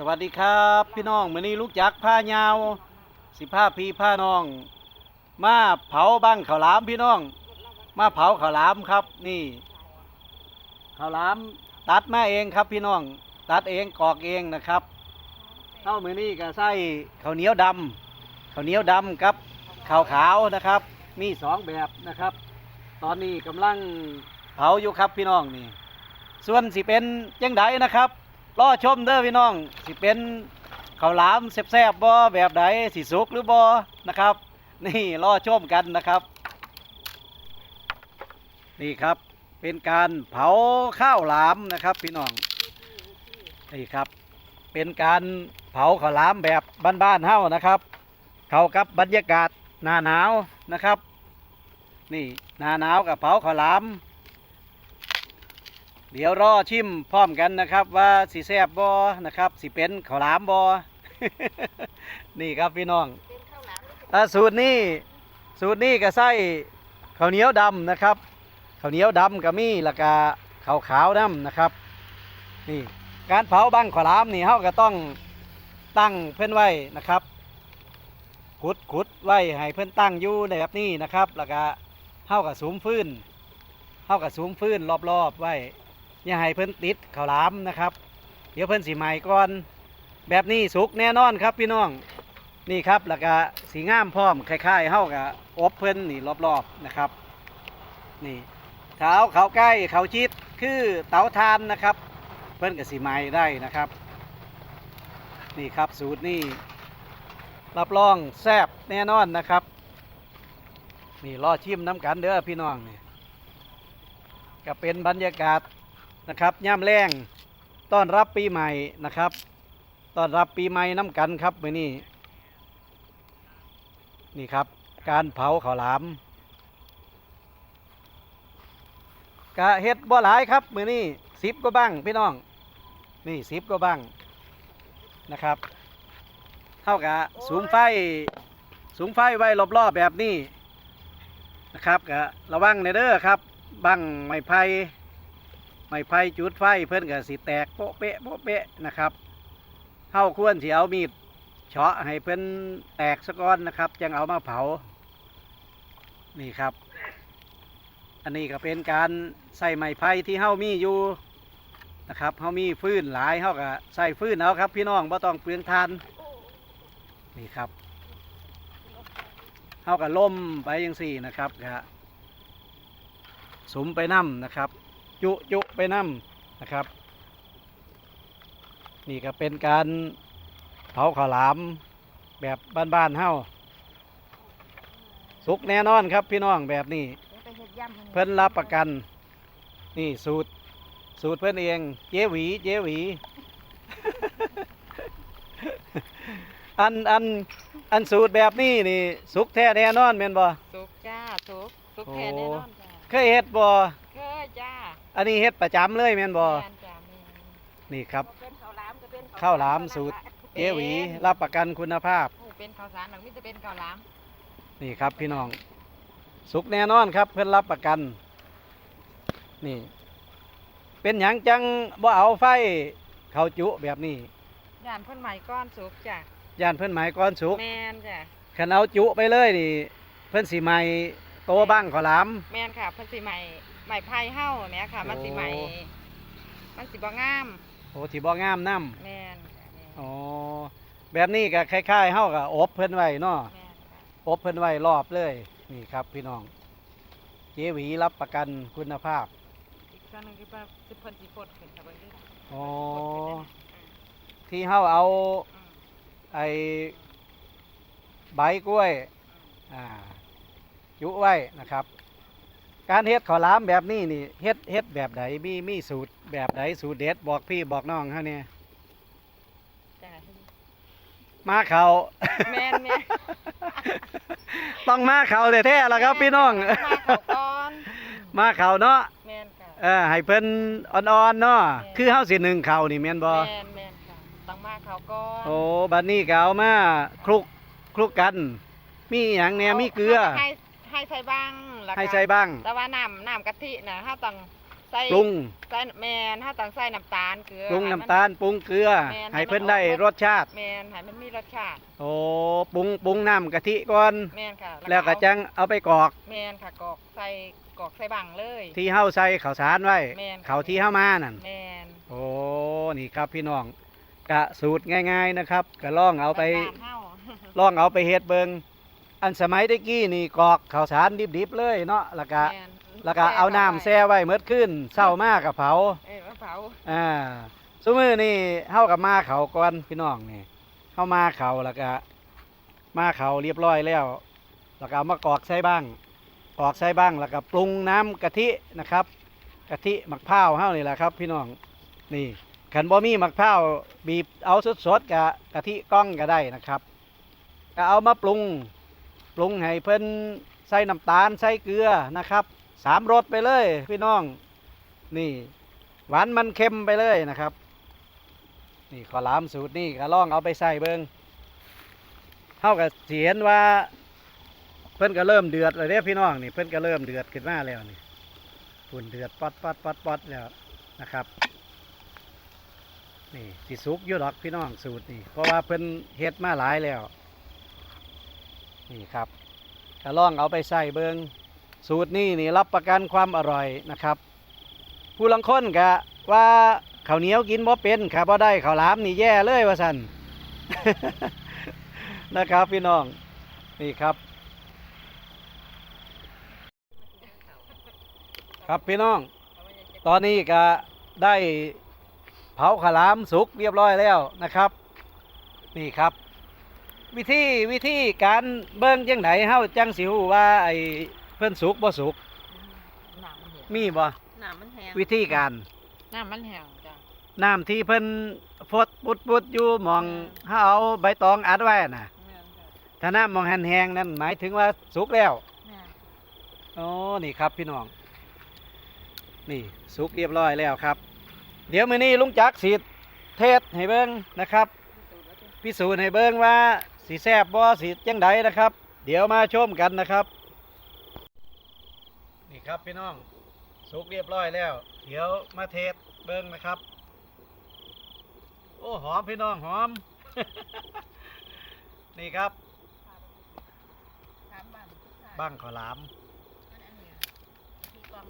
สวัสดีครับ พี่น้องมื้อนี้ลูกจักผ้ายาว สิผ้าพีผ้าน้อง มาเผาบ้างข้าวหลามพี่น้อง มาเผาข้าวหลามครับ นี่ข้าวหลามตัดมาเองครับพี่น้อง ตัดเองกอกเองนะครับเข้ามือนี้ก็ใส่ข้าวเหนียวดำข้าวเหนียวดำกับข้าวขาวนะครับ มีสองแบบนะครับ ตอนนี้กำลังเผาอยู่ครับพี่น้องนี่ ส่วนสิเป็นยังไงนะครับ รอชมเด้อพี่น้องสิเป็นข้าวหลามแซ่บๆบ่แบบใดสิสุกหรือบ่นะครับ นี่รอชมกันนะครับ นี่ครับเป็นการเผาข้าวหลามนะครับ พี่น้องนี่ครับ เป็นการเผาข้าวหลามแบบบ้านๆเฮานะครับ เข้ากับบรรยากาศหน้าหนาวนะครับ นี่หน้าหนาวกับเผาข้าวหลาม เดี๋ยวรอชิมพร้อมกันนะครับ ว่าสีแซบบอนะครับสีเป็นข้าวหลามบอ นี่ครับพี่น้องอ่าสูตรนี้สูตรนี้ก็ใส่ข้าวเหนียวดำนะครับข้าวเหนียวดำก็มีแล้วก็ข้าวขาวดำนะครับ นี่การเผาบังข้าวหลามนี่เฮาก็ต้องตั้งเพื่อนไว้นะครับขุดขุดไว้ให้เพื่อนตั้งอยู่ในแบบนี้นะครับ แล้วก็เฮากับสูมฟืนเฮากับสูมฟืนรอบๆไว้ อย่าให้เพิ่นติดข้าวหลามนะครับ เดี๋ยวเพิ่นสีใหม่ก่อน แบบนี้สุกแน่นอนครับพี่น้องนี่ครับแล้วก็สีงามพร้อมคล้ายๆเฮากับอบเพิ่นนี่รอบๆนะครับนี่ถ้าเขาใกล้เขาชิดคือเตาทานนะครับ เพิ่นกับสีใหม่ได้นะครับ นี่ครับสูตรนี่รับรองแซบแน่นอนนะครับ นี่รอชิมน้ำกันเด้อพี่น้องนี่ก็เป็นบรรยากาศ นะครับย่ามแรงต้อนรับปีใหม่นะครับต้อนรับปีใหม่น้ำกันครับมือนี้นี่ครับ การเผาข้าวหลามกะเฮ็ดบ่หลายครับมือนี้สิบก็บ้างพี่น้อง นี่สิบก็บ้างนะครับ เท่ากับสูงไฟสูงไฟไว้รอบๆแบบนี้นะครับกะระวังในเด้อครับบังไม้ไผ่ ไม้ไผ่จุดไฟเพื่อนก็สิแตกโป๊ะเป๊ะโป๊ะเป๊ะนะครับเฮาควรสิเอามีดเฉาะให้เพื่อนแตกสะก้อนนะครับจังเอามาเผา นี่ครับ อันนี้ก็เป็นการใส่ไม้ไผ่ที่เฮามีอยู่นะครับเฮามีฟื้นหลายเฮาก็ใส่ฟื้นเอาครับ พี่น้องบ่ต้องเปลืองทานนี่ครับเฮาก็ล่มไปยังสี่นะครับก็สมไปน้ำนะครับ จุจุไปน้ำนะครับ นี่ก็เป็นการเผาข้าวหลามแบบบ้านๆเฮาสุกแน่นอนครับพี่น้องแบบนี้ เพิ่นรับประกัน นี่สูตร สูตรเพิ่นเอง เจ๊หวี เจ๊หวี อันอันอันสูตรแบบนี้นี่ สุกแท้แน่นอนแม่นบ่สุกจ้าสุกสุกแท้แน่นอนจ้าเคยเฮ็ดบ่เคยจ้า อันนี้เฮ็ดประจำเลยแม่นบ่แม่นจ้าแม่นนี่ครับเป็นข้าวหลามก็เป็นข้าวหลามสูตรเจ๊หวีรับประกันคุณภาพ โอ้เป็นข้าวสารหลังมิจะเป็นข้าวหลามนี่ครับพี่น้อง สุกแน่นอนครับเพื่อนรับประกัน นี่ เป็นหยังจังบ่เอาไฟเขาจุแบบนี้ย่านเพิ่นใหม่ก้อนสุกจ้าย่านเพื่อนหมายก่อนสุกแม่นจ้าขันเอาจุไปเลยนี่ เพื่อนสีใหม่โตบ้างขอหลาม แม่นค่ะเพิ่นสิใหม่ ใหม่ไผ่เฮาเนี่ยค่ะ มันสิใหม่โอ้ มันสิบ่งามโอ้ที่บ่งามน้แม่นค่ะแม่นำอ๋อแบบนี้ก็คล้ายๆเฮากับอบเพื่อนไว้เนาะ แม่นค่ะอบเพื่อนไว้รอบเลย นี่ครับพี่น้อง เจหวีรับประกันคุณภาพ อีกส่วนหนึงคือเพิ่นสิเพิ่นสิฟดขึ้นค่ะเบิ่งดูอ๋อฟดขึ้นได้นะที่เฮาเอาอืมไอใบกล้วย อ่า ยุไว้นะครับ การเฮ็ดข้าวหลามแบบนี้นี่เฮ็ดเฮ็ดแบบไหนมีมีสูตรแบบไหนสูตรเด็ดบอกพี่บอกน้องเขาเนี่ยจ้ามาเขาแม่นแม่นต้องมาเขาแท้ๆแล้วครับพี่น้อง มาเข้าก่อนมาเขาเนาะแม่นค่ะเออให้เพิ่นอ่อนๆเนาะแม่นคือเฮาสิหนึ่งเขานี่แม่นบ่แม่นแม่นค่ะต้องมาเขาก่อนโอ้บัดนี้ก็เอามาคลุกคลุกกัน มีหยังแหน่มีเกลือให้ ให้ใส่บ้างแล้วก็ให้ใส่บ้าง แต่ว่าน้ำน้ำกะทินะถ้าต้องใส่ปรุง ใส่แมนถ้าต้องใส่น้ำตาลเกลือปรุงให้มั น้ำตาล ปรุงเกลือ แม่นให้เพิ่นให้มันได้ออกรสชาติ แมนให้มันมีรสชาติโอ้ ปรุง ปรุงน้ำกะทิก่อน แมนค่ะแล้วก็จังเอาไปกรอก แมนค่ะกรอกใส่กรอกใส่บังเลย ที่เฮาใส่ข้าวสารไว้ แม่น ข้าวที่เฮามานั่น แมนโอ้ นี่ครับพี่น้อง กะสูตรง่าย ๆนะครับก็ลองเอาไป บ้นๆเฮา ลองเอาไปเฮ็ดเบิง อันสมัยตะกี้นี่กรอกข้าวสารดิบๆเลยเนาะแล้วก็แม่นแล้วก็เอาน้ำแช่ไว้เมื่อคืนเศร้ามากกับเผาเอ้ยมะเผาอ่าสมือนี่เฮากับมาเขาก่อนพี่น้องนี่เฮามาเขาแล้วก็มาเขาเรียบร้อยแล้วแล้วก็เอามากรอกใส่บ้างกรอกใส่บ้างแล้วก็ปรุงน้ำกะทินะครับ กะทิมะพร้าวเฮานี่แหละครับ พี่น้องนี่ขันบ่มีมะพร้าวบีบเอาสดๆกับกะทิกล้องก็ได้นะครับ ก็เอามาปรุง ปรุงให้เพิ่นใส่น้ำตาลใส่เกลือนะครับสามรสไปเลยพี่น้อง นี่ หวานมันเค็มไปเลยนะครับ นี่ขอลามสูตรนี่ก็ลองเอาไปใส่เบิงเท่ากับเสียนว่า เพิ่นก็เริ่มเดือดเลยเด้พี่น้องนี่เพิ่นก็เริ่มเดือดขึ้นมาแล้วนี่ฝุ่นเดือดปัดปัดปัดปัดแล้วนะครับนี่สิสุกยู่ดอกพี่น้องสูตรนี่เพราะว่าเพิ่นเฮ็ดมาหลายแล้ว นี่ครับก็ลองเอาไปใส่เบิงสูตรนี่นี่รับประกันความอร่อยนะครับ ผู้ลังคนกะว่าข้าวเหนียวกินบ่เป็นค่ะบ่ได้ข้าวหลามนี่แย่เลยว่าสันนะครับพี่น้องนี่ครับ ครับพี่น้อง ตอนนี้ก็ได้เผาขาวหลามสุกเรียบร้อยแล้วนะครับ นี่ครับ วิธีวิธีการเบิ่งจังไหนเฮาจังสิฮู้ว่าไอ้เพิ่นสุกบ่สุกน้ำมันแห้งมีบ่น้ำมันแห้งวิธีการ น้ำมันแห้งจ้ะน้ำที่เพิ่นฟดปุดปุดอยู่หมองอืมเฮาเอาใบตองอัดไว้น่ะแม่นค่ะถ้าน้ำมองแห้งๆนั่นหมายถึงว่าสุกแล้วแม่นอ๋อนี่ครับพี่น้อง นี่สุกเรียบร้อยแล้วครับ เดี๋ยวมื้อนี้ลุงจักรสิเทศให้เบิ่งนะครับ พิสูจน์ให้เบิ่งว่า สีแซบบ่สีจังไดนะครับ เดี๋ยวมาชมกันนะครับ นี่ครับพี่น้องสุกเรียบร้อยแล้ว เดี๋ยวมาเทศเบิ่งนะครับ โอ้หอมพี่น้องหอม นี่ครับบ้างขาวหลามมันอันเนี้ยที่กอง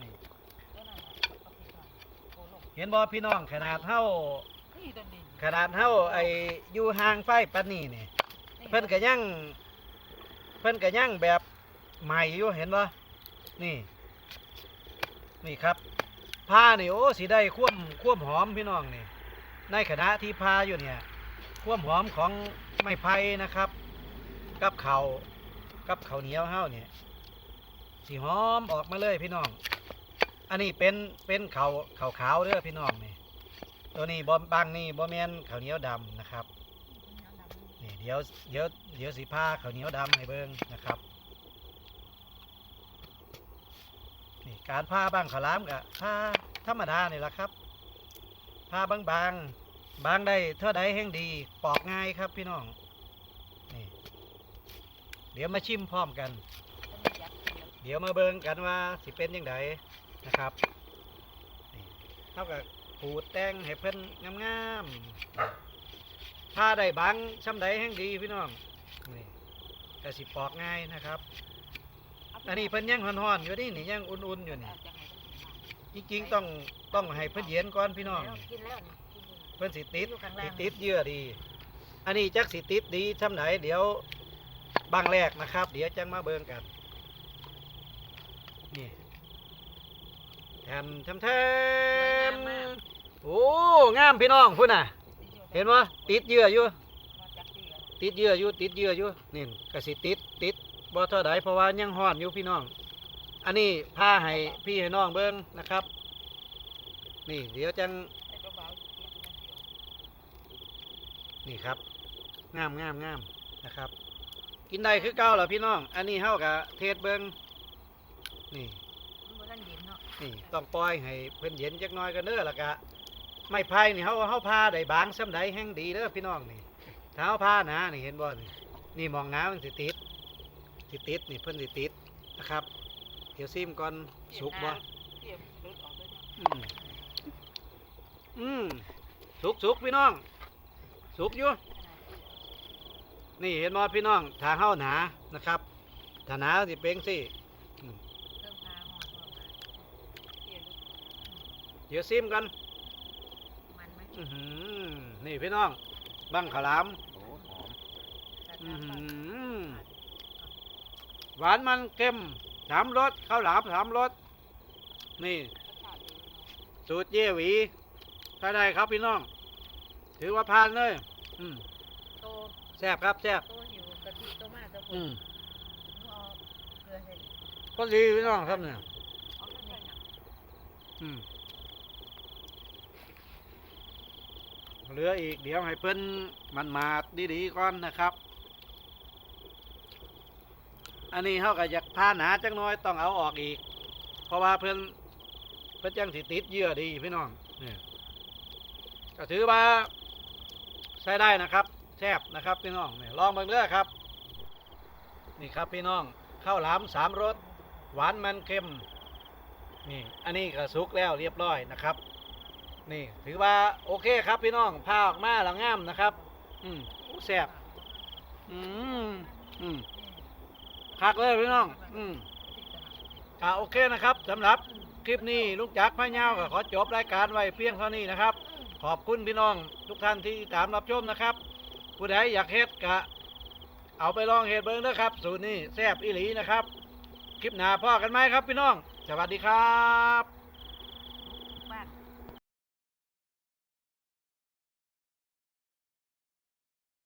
นี่ตัวนั้นน่ะเห็นบ่พี่น้องขนาดเท่านี่ต้นนี้ ขนาดเท่าไออยู่ห่างไฟปานนี้นี่เพิ่นก็ยังเพิ่นก็ยังแบบใหม่อยู่เห็นบ่นี่ นี่ครับผ้านี่โอ้สีได้ควมควมหอมพี่น้องนี่ ในขณะที่ผ้าอยู่เนี่ยควมหอมของไม้ไผ่นะครับ กับเขาวกับข้าวเหนียวเฮาเนี่ยสีหอมออกมาเลยพี่น้อง อันนี้เป็นเป็นเขาเขาวขาวเด้อพี่น้องนี่ ตัวนี้บอมบางนี่บอแมนข้าวเหนียวดำนะครับนี่เดี๋ยวเดี๋ยวเดี๋ยวสีผ้าข้าวเหนียวดำให้เบิ้งนะครับนี่การผ้าบางขาวหลามกับผ้าธรรมดานี่แหละครับผ้าบางบางบางได้เท่าใดแห่งดีปอกง่ายครับพี่น้องนี่เดี๋ยวมาชิมพร้อมกัน เดี๋ยวมาเบิ่งกันว่าสิเป็นยังไงนะครับเท่ากับ ขูดแต่งให้เพิ่นงามๆถ้าได้บางช่ำใดแห่งดีพี่น้องนี่ก็สิปอกง่ายนะครับ อันนี้เพิ่นยังห่อนๆอยู่นี่นี่ยังอุ่นๆอยู่นี่จริงๆต้องต้องให้เพิ่นเย็นก่อนพี่น้องเพิ่นสิติดสิติดเยื่อดี อันนี้จักสิติดดีช่ำไหนเดี๋ยวบางแรกนะครับ เดี๋ยวจังมาเบิ่งกันนี่แทมแทมแทม งามพี่น้องพุ่นน่ะ เห็นว่าติดเยื่ออยู่ติดเยื่ออยู่ติดเยื่ออยู่นี่กระสิติดติดบ่เท่าใดเพราะว่ายังห้อนอยู่พี่น้อง อันนี้ผ้าให้พี่ให้น้องเบิ้งนะครับ นี่เดี๋ยวจังนี่ครับงามงามงามนะครับ กินได้คือเก่าเหรอพี่น้อง อันนี้เฮากับเทศเบิ้งนี่นี่ต้องปล่อยให้เพิ่นเย็นจักน้อยกันเด้อล้วก็ ไม้ไผ่นี่เฮาเฮาพาได้บางส่ำใดแห่งดีเด้อพี่น้องนี่ถ้าเฮาพาหนานี่เห็นบ่นี่นี่มองน้ำมันสิติดสิติดนี่เพิ่นสิติดนะครับ เดี๋ยวซิมก่อนสุกบ่อืมอืมสุกสุกพี่น้อง สุกอยู่นี่เห็นมอพี่น้องถ้าเฮาหนานะครับถ้าหนาสิเป็นสิเดี๋ยวเดี๋ยวซิมกัน อื้อหือนี่พี่น้อง บังขาวหลาม โอ้หอมอื้อหือหวานมันเค็มสามรสข้าวหลามสามรสนี่ สูตรเย่หวีถ้าได้ครับพี่น้อง ถือว่าผ่านเลย อืมโตแซ่บครับแซ่บโตหิวกะทิโตมากจะผอืมมเอาเกลือใส่ก็ดีพี่น้องครับเนี่ย เอาข้างในน่ะอืม เหลืออีกเดี๋ยวให้เพิ่นมันมาดดีๆก่อนนะครับ อันนี้เขาก็อยากทาหนาจังน้อยต้องเอาออกอีก เพราะว่าเพิ่นเพิ่นจังสิติดเยื่อดีพี่น้องเนี่ยก็ถือว่าใช้ได้นะครับแซ่บนะครับพี่น้องเนี่ยลองเบิ่งเด้อครับ นี่ครับพี่น้องข้าวหลามสามรสหวานมันเค็มนี่อันนี้ก็สุกแล้วเรียบร้อยนะครับ นี่ ถือว่าโอเคครับพี่น้องผ้าออกมาแล้วงามนะครับ อืมแซ่บอืมอืมคักเลยพี่น้อง อืมอ่าโอเคนะครับสำหรับคลิปนี้ลุงจักรพะเยาก็ขอจบรายการไว้เพียงเท่านี้นะครับ ขอบคุณพี่น้องทุกท่านที่ติดตามรับชมนะครับ ผู้ใดอยากเฮ็ดกะ เอาไปลองเฮ็ดเบิ้งนะครับ สูตรนี้แซ่บอีหลีนะครับ คลิปหน้าพ่อกันไหมครับพี่น้อง สวัสดีครับ